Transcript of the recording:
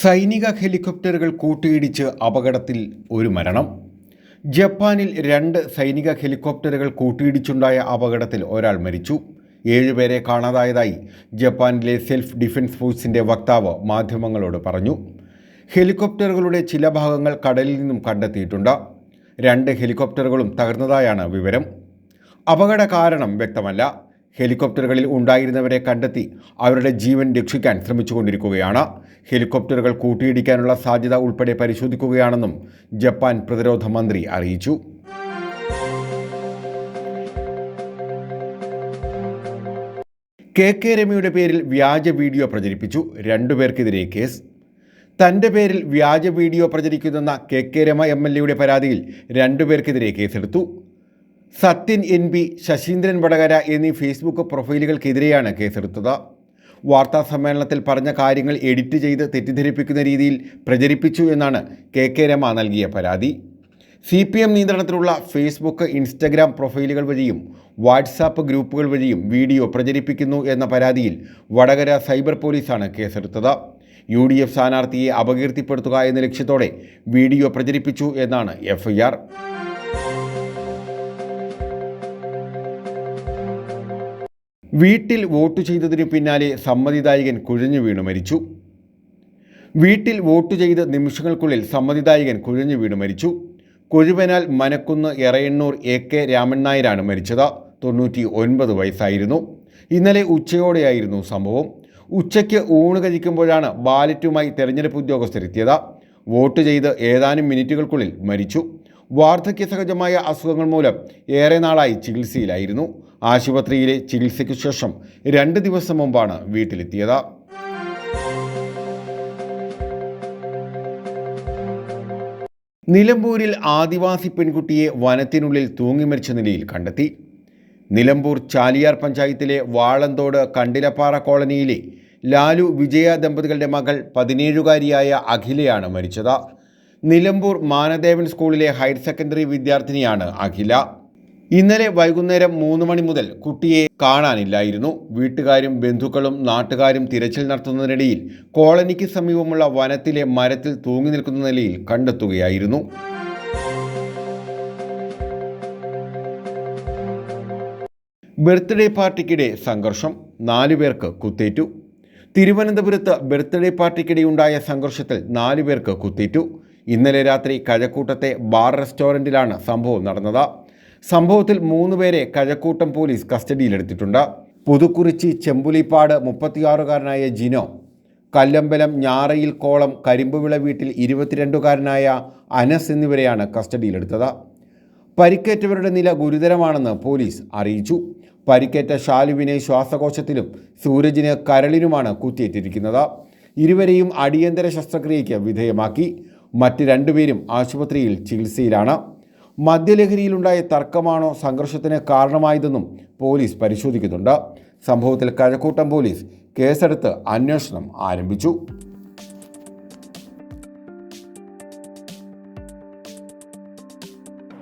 സൈനിക ഹെലികോപ്റ്ററുകൾ കൂട്ടിയിടിച്ച് അപകടത്തിൽ ഒരു മരണം. ജപ്പാനിൽ രണ്ട് സൈനിക ഹെലികോപ്റ്ററുകൾ കൂട്ടിയിടിച്ചുണ്ടായ അപകടത്തിൽ ഒരാൾ മരിച്ചു. ഏഴുപേരെ കാണാതായതായി ജപ്പാനിലെ സെൽഫ് ഡിഫൻസ് ഫോഴ്സിന്റെ വക്താവ് മാധ്യമങ്ങളോട് പറഞ്ഞു. ഹെലികോപ്റ്ററുകളുടെ ചില ഭാഗങ്ങൾ കടലിൽ നിന്നും കണ്ടെത്തിയിട്ടുണ്ട്. രണ്ട് ഹെലികോപ്റ്ററുകളും തകർന്നതായാണ് വിവരം. അപകട കാരണം വ്യക്തമല്ല. ഹെലികോപ്റ്ററുകളിൽ ഉണ്ടായിരുന്നവരെ കണ്ടെത്തി അവരുടെ ജീവൻ രക്ഷിക്കാൻ ശ്രമിച്ചുകൊണ്ടിരിക്കുകയാണ്. ഹെലികോപ്റ്ററുകൾ കൂട്ടിയിടിക്കാനുള്ള സാധ്യത ഉൾപ്പെടെ പരിശോധിക്കുകയാണെന്നും ജപ്പാൻ പ്രതിരോധ മന്ത്രി അറിയിച്ചു. കെ കെ രമയുടെ പേരിൽ വ്യാജ വീഡിയോ പ്രചരിപ്പിച്ചു രണ്ടുപേർക്കെതിരെ കേസ്. തന്റെ പേരിൽ വ്യാജ video പ്രചരിക്കുന്നെന്ന K K Rema M L എയുടെ പരാതിയിൽ രണ്ടുപേർക്കെതിരെ കേസെടുത്തു. സത്യൻ എൻ പി ശശീന്ദ്രൻ വടകര എന്നീ ഫേസ്ബുക്ക് പ്രൊഫൈലുകൾക്കെതിരെയാണ് കേസെടുത്തത്. വാർത്താ സമ്മേളനത്തിൽ പറഞ്ഞ കാര്യങ്ങൾ എഡിറ്റ് ചെയ്ത് തെറ്റിദ്ധരിപ്പിക്കുന്ന രീതിയിൽ പ്രചരിപ്പിച്ചു എന്നാണ് കെ കെ രമ നൽകിയ പരാതി. സി പി എം നിയന്ത്രണത്തിലുള്ള ഫേസ്ബുക്ക് ഇൻസ്റ്റഗ്രാം പ്രൊഫൈലുകൾ വഴിയും വാട്സാപ്പ് ഗ്രൂപ്പുകൾ വഴിയും വീഡിയോ പ്രചരിപ്പിക്കുന്നു എന്ന പരാതിയിൽ വടകര സൈബർ പോലീസാണ് കേസെടുത്തത്. യു ഡി എഫ് സ്ഥാനാർത്ഥിയെ അപകീർത്തിപ്പെടുത്തുക എന്ന ലക്ഷ്യത്തോടെ വീഡിയോ പ്രചരിപ്പിച്ചു എന്നാണ് എഫ്ഐആർ. വീട്ടിൽ വോട്ട് ചെയ്തതിന് പിന്നാലെ സമ്മതിദായകൻ കുഴഞ്ഞു വീണു മരിച്ചു. വീട്ടിൽ വോട്ട് ചെയ്ത നിമിഷങ്ങൾക്കുള്ളിൽ സമ്മതിദായകൻ കുഴഞ്ഞു വീണു മരിച്ചു. കൊഴുവനാൽ മനക്കുന്ന് എറയണ്ണൂർ എ കെ രാമൻ നായരാണ് മരിച്ചത്. തൊണ്ണൂറ്റി ഒൻപത് വയസ്സായിരുന്നു. ഇന്നലെ ഉച്ചയോടെയായിരുന്നു സംഭവം. ഉച്ചയ്ക്ക് ഊണ് കഴിക്കുമ്പോഴാണ് ബാലറ്റുമായി തെരഞ്ഞെടുപ്പ് ഉദ്യോഗസ്ഥരെത്തിയത്. വോട്ട് ചെയ്ത് ഏതാനും മിനിറ്റുകൾക്കുള്ളിൽ മരിച്ചു. വാർദ്ധക്യ സഹജമായ അസുഖങ്ങൾ മൂലം ഏറെ നാളായി ചികിത്സയിലായിരുന്നു. ആശുപത്രിയിലെ ചികിത്സയ്ക്കു ശേഷം രണ്ട് ദിവസം മുമ്പാണ് വീട്ടിലെത്തിയത്. നിലമ്പൂരിൽ ആദിവാസി പെൺകുട്ടിയെ വനത്തിനുള്ളിൽ തൂങ്ങി മരിച്ച നിലയിൽ കണ്ടെത്തി. നിലമ്പൂർ ചാലിയാർ പഞ്ചായത്തിലെ വാളന്തോട് കണ്ടിലപ്പാറ കോളനിയിലെ ലാലു വിജയ ദമ്പതികളുടെ മകൾ പതിനേഴുകാരിയായ അഖിലയാണ് മരിച്ചത്. നിലമ്പൂർ മാനദേവൻ സ്കൂളിലെ ഹയർ സെക്കൻഡറി വിദ്യാർത്ഥിനിയാണ് അഖില. ഇന്നലെ വൈകുന്നേരം മൂന്ന് മണി മുതൽ കുട്ടിയെ കാണാനില്ലായിരുന്നു. വീട്ടുകാരും ബന്ധുക്കളും നാട്ടുകാരും തിരച്ചിൽ നടത്തുന്നതിനിടയിൽ കോളനിക്ക് സമീപമുള്ള വനത്തിലെ മരത്തിൽ തൂങ്ങി നിൽക്കുന്ന നിലയിൽ കണ്ടെത്തുകയായിരുന്നു. ബർത്ത്ഡേ പാർട്ടിക്കിടെ സംഘർഷം. നാലു പേർക്ക് കുത്തേറ്റു. തിരുവനന്തപുരത്ത് ബർത്ത്ഡേ പാർട്ടിക്കിടെയുണ്ടായ സംഘർഷത്തിൽ നാലു പേർക്ക് കുത്തേറ്റു. ഇന്നലെ രാത്രി കഴക്കൂട്ടത്തെ ബാർ റെസ്റ്റോറന്റിലാണ് സംഭവം നടന്നത്. സംഭവത്തിൽ മൂന്നുപേരെ കഴക്കൂട്ടം പോലീസ് കസ്റ്റഡിയിലെടുത്തിട്ടുണ്ട്. പുതുക്കുറിച്ചി ചെമ്പുലിപ്പാട് മുപ്പത്തിയാറുകാരനായ ജിനോ കല്ലമ്പലം ഞാറയിൽ കോളം കരിമ്പുവിള വീട്ടിൽ ഇരുപത്തിരണ്ടുകാരനായ അനസ് എന്നിവരെയാണ് കസ്റ്റഡിയിലെടുത്തത്. പരിക്കേറ്റവരുടെ നില ഗുരുതരമാണെന്ന് പോലീസ് അറിയിച്ചു. പരിക്കേറ്റ ഷാലുവിനെ ശ്വാസകോശത്തിലും സൂരജിന് കരളിനുമാണ് കുത്തിയേറ്റിരിക്കുന്നത്. ഇരുവരെയും അടിയന്തര ശസ്ത്രക്രിയയ്ക്ക് വിധേയമാക്കി. മറ്റ് രണ്ടുപേരും ആശുപത്രിയിൽ ചികിത്സയിലാണ്. മദ്യലഹരിയിലുണ്ടായ തർക്കമാണോ സംഘർഷത്തിന് കാരണമായതെന്നും പോലീസ് പരിശോധിക്കുന്നുണ്ട്. സംഭവത്തിൽ കഴക്കൂട്ടം പോലീസ് കേസെടുത്ത് അന്വേഷണം ആരംഭിച്ചു.